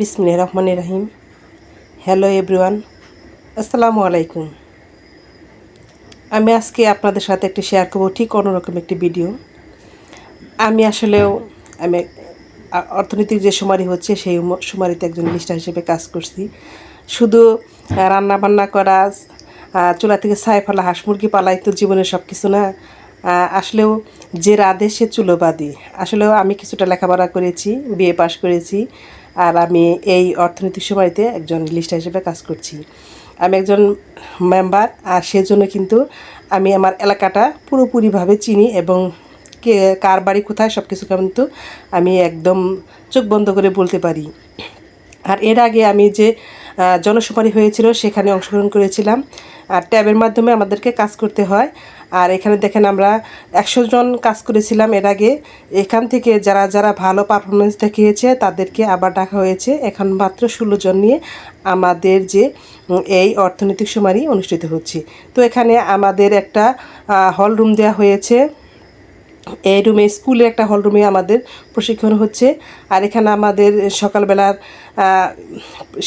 বিসমিল্লাহির রহমানির রাহিম। Hello everyone আসসালামু আলাইকুম। আমি আজকে আপনাদের সাথে একটি শেয়ার করব ঠিক অন্যরকম একটি ভিডিও আমি আসলেও, আমি অর্থনৈতিক যে সুমারি হচ্ছে, সেই সুমারিতে একজন মিস্টার হিসেবে কাজ করছি। শুধু রান্না বান্না করা চুলা থেকে ছাই ফেলা, হাঁস মুরগি পালাই তো জীবনের সব কিছু না আসলেও যে রাধে সে চুলো বাদি আসলেও আমি কিছুটা লেখাপড়া করেছি, বিএ পাশ করেছি। আর আমি এই অর্থনৈতিক সময়তে একজন লিস্টার হিসেবে কাজ করছি। আমি একজন মেম্বার আর সেজন্য কিন্তু আমি আমার এলাকাটা পুরোপুরিভাবে চিনি এবং কে কার বাড়ি কোথায় সব কিছু কিন্তু আমি একদম চোখ বন্ধ করে বলতে পারি। আর এর আগে আমি যে আহ, জনশুমারি হয়েছিল সেখানে অংশগ্রহণ করেছিলাম। আর ট্যাবের মাধ্যমে আমাদেরকে কাজ করতে হয়। আর এখানে দেখেন আমরা একশো জন কাজ করেছিলাম এর আগে। এখান থেকে যারা যারা ভালো পারফরমেন্স দেখিয়েছে, তাদেরকে আবার ডাকা হয়েছে। এখন মাত্র ষোলো জন নিয়ে আমাদের যে এই অর্থনৈতিক সুমারি অনুষ্ঠিত হচ্ছে। তো এখানে আমাদের একটা হল রুম দেওয়া হয়েছে। এই রুমে স্কুলে একটা হল রুমে আমাদের প্রশিক্ষণ হচ্ছে। আর এখানে আমাদের সকালবেলার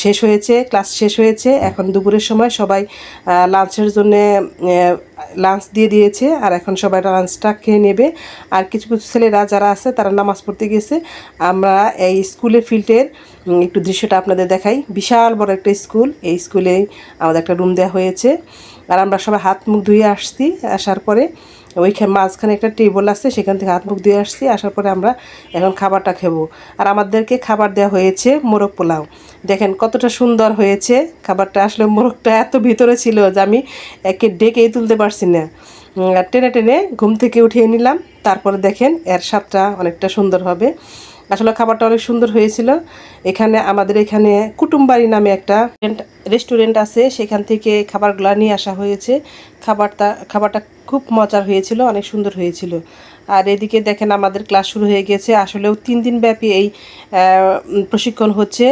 শেষ হয়েছে ক্লাস শেষ হয়েছে। এখন দুপুরের সময় সবাই লাঞ্চের জন্যে লাঞ্চ দিয়ে দিয়েছে। আর এখন সবাই লাঞ্চটা খেয়ে নেবে। আর কিছু কিছু ছেলেরা যারা আছে, তারা নামাজ পড়তে গেছে। আমরা এই স্কুলের ফিল্ডের একটু দৃশ্যটা আপনাদের দেখাই। বিশাল বড় একটা স্কুল এই স্কুলে আমাদের একটা রুম দেওয়া হয়েছে। আর আমরা সবাই হাত, মুখ ধুয়ে আসছি। আসার পরে ওইখানে মাঝখানে একটা টেবল আছে, সেখান থেকে হাত মুখ দিয়ে আসছি, আসার পরে আমরা এখন খাবারটা খাব। আর আমাদেরকে খাবার দেওয়া হয়েছে মোরগ পোলাও। দেখেন কতটা সুন্দর হয়েছে খাবারটা, আসলে মোরগটা এত ভিতরে ছিল যে আমি একে ডেকেই তুলতে পারছি না। টেনে টেনে ঘুম থেকে উঠিয়ে নিলাম, তারপরে দেখেন এর স্বাদটা অনেকটা সুন্দর হবে। আসলে খাবারটা অনেক সুন্দর হয়েছিল। এখানে আমাদের এখানে কুটুমবাড়ি নামে একটা রেস্টুরেন্ট আছে। সেখান থেকে খাবারগুলো নিয়ে আসা হয়েছে। খাবারটা খাবারটা খুব মজার হয়েছিল, অনেক সুন্দর হয়েছিল। আর এদিকে দেখেন আমাদের ক্লাস শুরু হয়ে গেছে। আসলেও তিন দিন ব্যাপী এই প্রশিক্ষণ হচ্ছে।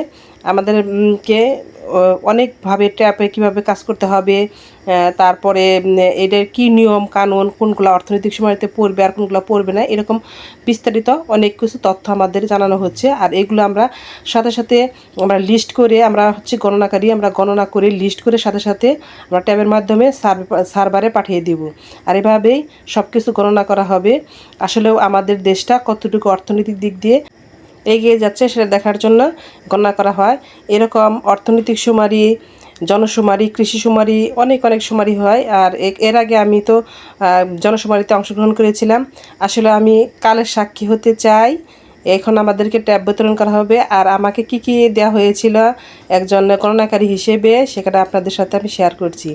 আমাদের উম, কে ও, অনেকভাবে ট্যাপে কীভাবে কাজ করতে হবে তারপরে এদের কি নিয়ম কানুন কোনগুলো অর্থনৈতিক সময়তে পড়বে আর কোনগুলো পড়বে না এরকম বিস্তারিত অনেক কিছু তথ্য আমাদের জানানো হচ্ছে। আর এগুলো আমরা সাথে সাথে আমরা লিস্ট করে আমরা হচ্ছে গণনাকারী আমরা গণনা করে লিস্ট করে সাথে সাথে আমরা ট্যাবের মাধ্যমে সার সার্ভারে পাঠিয়ে দিব। আর এভাবেই সব কিছু গণনা করা হবে। আসলেও আমাদের দেশটা কতটুকু অর্থনৈতিক দিক দিয়ে এগিয়ে যাচ্ছে সেটা দেখার জন্য গণনা করা হয়। এরকম অর্থনৈতিক সুমারি জনশুমারি কৃষি সুমারি অনেক অনেক সুমারি হয়। আর এর আগে আমি তো আহ, জনশুমারিতে অংশগ্রহণ করেছিলাম। আসলে আমি কালের সাক্ষী হতে চাই। এখন আমাদেরকে ট্যাব বিতরণ করা হবে। আর আমাকে কি কি দেওয়া হয়েছিল একজন গণনাকারী হিসেবে সেখানে আপনাদের সাথে আমি শেয়ার করছি।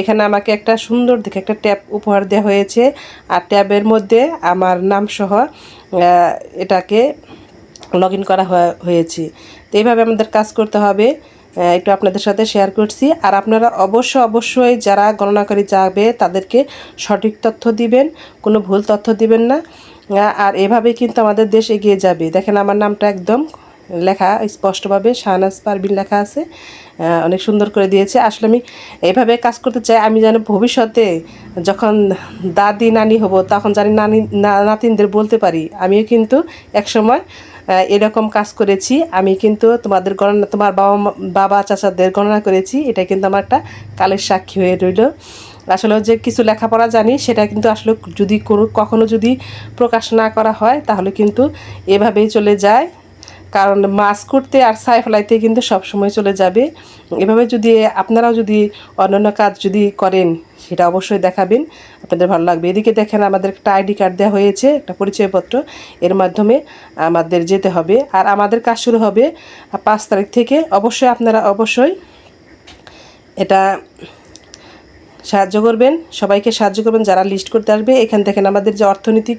এখানে আমাকে একটা সুন্দর দেখে একটা ট্যাব উপহার দেওয়া হয়েছে। আর ট্যাবের মধ্যে আমার নাম সহ এটাকে লগ ইন করা হয়ে- হয়েছে। তো এইভাবে আমাদের কাজ করতে হবে। একটু আপনাদের সাথে শেয়ার করছি। আর আপনারা অবশ্য, অবশ্যই যারা গণনাকারী যাবে, তাদেরকে সঠিক তথ্য দিবেন, কোনো ভুল তথ্য দিবেন না। আর এভাবে কিন্তু আমাদের দেশ এগিয়ে যাবে। দেখেন আমার নামটা একদম লেখা স্পষ্টভাবে, শাহনাজ পারবিন লেখা আছে। অনেক সুন্দর করে দিয়েছে। আসলে আমি এইভাবে কাজ করতে চাই, আমি যেন ভবিষ্যতে যখন দাদি, নানি হব, তখন জানি নানি নাতিনদের বলতে পারি। আমিও কিন্তু একসময় এরকম কাজ করেছি। আমি কিন্তু তোমাদের গণনা, তোমার বাবা বাবা চাচাদের গণনা করেছি। এটা কিন্তু আমার একটা কালের সাক্ষী হয়ে রইল। আসলে যে কিছু লেখাপড়া জানি, সেটা কিন্তু আসলে যদি কোনো, কখনো যদি প্রকাশ না করা হয়, তাহলে কিন্তু এভাবেই চলে যায়। কারণ মাছ করতে আর ছাই ফেলাইতে কিন্তু সব সময় চলে যাবে। এভাবে যদি আপনারাও যদি অন্যান্য কাজ যদি করেন, সেটা অবশ্যই দেখাবেন। আপনাদের ভালো লাগবে। এদিকে দেখেন আমাদের একটা আইডি কার্ড দেওয়া হয়েছে, একটা পরিচয়পত্র। এর মাধ্যমে আমাদের যেতে হবে। আর আমাদের কাজ শুরু হবে পাঁচ তারিখ থেকে। অবশ্যই আপনারা অবশ্যই এটা সাহায্য করবেন, সবাইকে সাহায্য করবেন যারা লিস্ট করতে আসবে। এখান দেখেন আমাদের যে অর্থনৈতিক,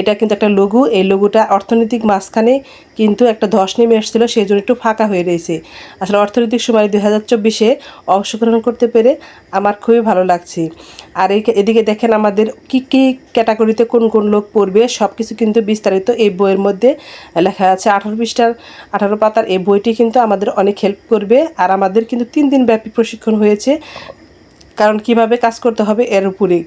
এটা কিন্তু একটা লঘু, এই লঘুটা অর্থনৈতিক মাঝখানে কিন্তু একটা ধস নেমে এসেছিল সেই জন্য একটু ফাঁকা হয়ে রয়েছে। আসলে অর্থনৈতিক সময় দুই হাজার চব্বিশে অংশগ্রহণ করতে পেরে আমার খুবই ভালো লাগছে। আর এই এদিকে দেখেন আমাদের কি কি ক্যাটাগরিতে কোন কোন লোক পড়বে সব কিছু কিন্তু বিস্তারিত এই বইয়ের মধ্যে লেখা আছে। আঠারো পৃষ্ঠার আঠারো পাতার এই বইটি কিন্তু আমাদের অনেক হেল্প করবে। আর আমাদের কিন্তু তিন দিন ব্যাপী প্রশিক্ষণ হয়েছে। কারণ কীভাবে কাজ করতে হবে এর উপরেই।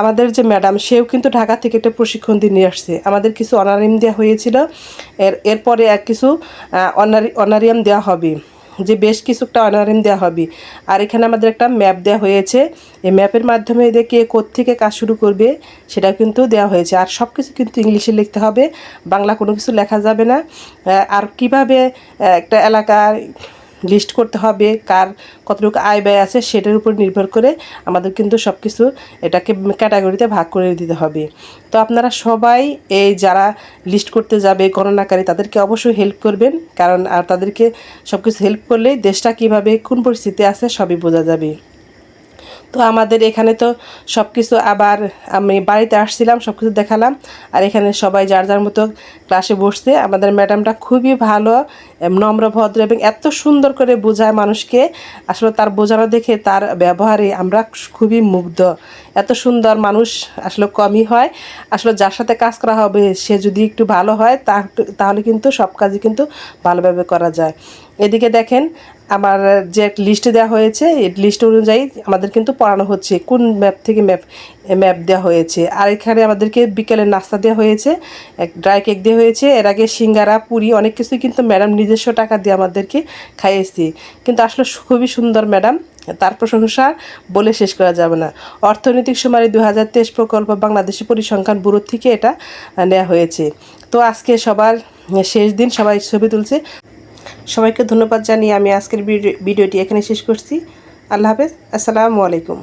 আমাদের যে ম্যাডাম, সেও কিন্তু ঢাকা থেকে একটা প্রশিক্ষণ দিয়ে নিয়ে আসছে। আমাদের কিছু অনারিয়াম দেওয়া হয়েছিল। এর, এরপরে এক কিছু অনারি, অনারিয়াম দেওয়া হবে। যে বেশ কিছুটা অনারিয়াম দেওয়া হবে। আর এখানে আমাদের একটা ম্যাপ দেওয়া হয়েছে। এই ম্যাপের মাধ্যমে এদের কে থেকে কাজ শুরু করবে সেটা কিন্তু দেওয়া হয়েছে। আর সব কিছু কিন্তু ইংলিশে লিখতে হবে। বাংলা কোনো কিছু লেখা যাবে না। আর কীভাবে একটা এলাকার লিস্ট করতে হবে, কার কতটুকু আয় ব্যয় আছে সেটার উপর নির্ভর করে আমাদের কিন্তু সব কিছু এটাকে ক্যাটাগরিতে ভাগ করে দিতে হবে। তো আপনারা সবাই এই যারা লিস্ট করতে যাবে গণনাকারী, তাদেরকে অবশ্যই হেল্প করবেন, কারণ আর তাদেরকে সব কিছু হেল্প করলেই দেশটা কীভাবে, কোন পরিস্থিতি আছে সবই বোঝা যাবে। তো আমাদের এখানে তো সব কিছু আবার আমি বাড়িতে আসছিলাম সব কিছু দেখালাম, আর এখানে সবাই যার যার মতো ক্লাসে বসছে, আমাদের ম্যাডামটা খুবই ভালো নম্র ভদ্র এবং এত সুন্দর করে বোঝায় মানুষকে। আসলে তার বোঝানো দেখে তার ব্যবহারে আমরা খুবই মুগ্ধ। এত সুন্দর মানুষ আসলে কমই হয়। আসলে যার সাথে কাজ করা হবে, সে যদি একটু ভালো হয় তাহলে কিন্তু সব কাজই কিন্তু ভালোভাবে করা যায়। এদিকে দেখেন, আমার যে লিস্ট দেওয়া হয়েছে, এই লিস্ট অনুযায়ী আমাদের কিন্তু পড়ানো হচ্ছে, কোন ম্যাপ থেকে ম্যাপ ম্যাপ দেওয়া হয়েছে। আর এখানে আমাদেরকে বিকেলে নাস্তা দেওয়া হয়েছে, এক ড্রাই কেক দেওয়া হয়েছে। এর আগে সিঙ্গারা, পুরি, অনেক কিছুই কিন্তু ম্যাডাম নিজস্ব টাকা দিয়ে আমাদেরকে খাইয়েছি। কিন্তু আসলে খুবই সুন্দর, ম্যাডাম। তার প্রশংসা বলে শেষ করা যাবে না। অর্থনৈতিক সময় দু হাজার তেইশ প্রকল্প বাংলাদেশি পরিসংখ্যান ব্যুরো থেকে এটা নেওয়া হয়েছে। তো আজকে সবার শেষ দিন, সবাই ছবি তুলছে। সবাইকে ধন্যবাদ জানিয়ে আমি আজকের ভিডিও ভিডিওটি এখানে শেষ করছি। আল্লাহ হাফেজ। আসসালামু আলাইকুম।